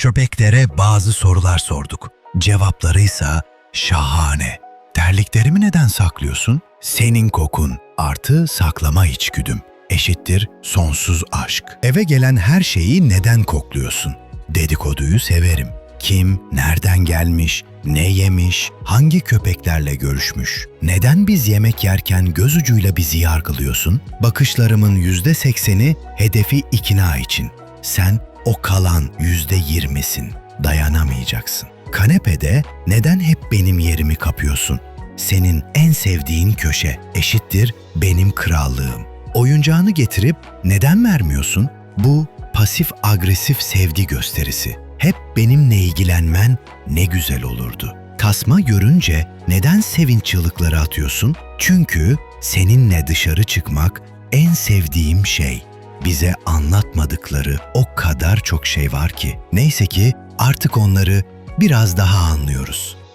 Köpeklere bazı sorular sorduk. Cevaplarıysa şahane. Terliklerimi neden saklıyorsun? Senin kokun artı saklama içgüdüm eşittir sonsuz aşk. Eve gelen her şeyi neden kokluyorsun? Dedikoduyu severim. Kim, nereden gelmiş, ne yemiş, hangi köpeklerle görüşmüş? Neden biz yemek yerken göz ucuyla bizi yargılıyorsun? Bakışlarımın yüzde sekseni hedefi ikna için. Sen o kalan yüzde yirmisin. Dayanamayacaksın. Kanepede neden hep benim yerimi kapıyorsun? Senin en sevdiğin köşe eşittir benim krallığım. Oyuncağını getirip neden vermiyorsun? Bu pasif agresif sevgi gösterisi. Hep benimle ilgilenmen ne güzel olurdu. Tasma görünce neden sevinç çığlıkları atıyorsun? Çünkü seninle dışarı çıkmak en sevdiğim şey. Bize anlatmadıkları o kadar çok şey var ki. Neyse ki artık onları biraz daha anlıyoruz.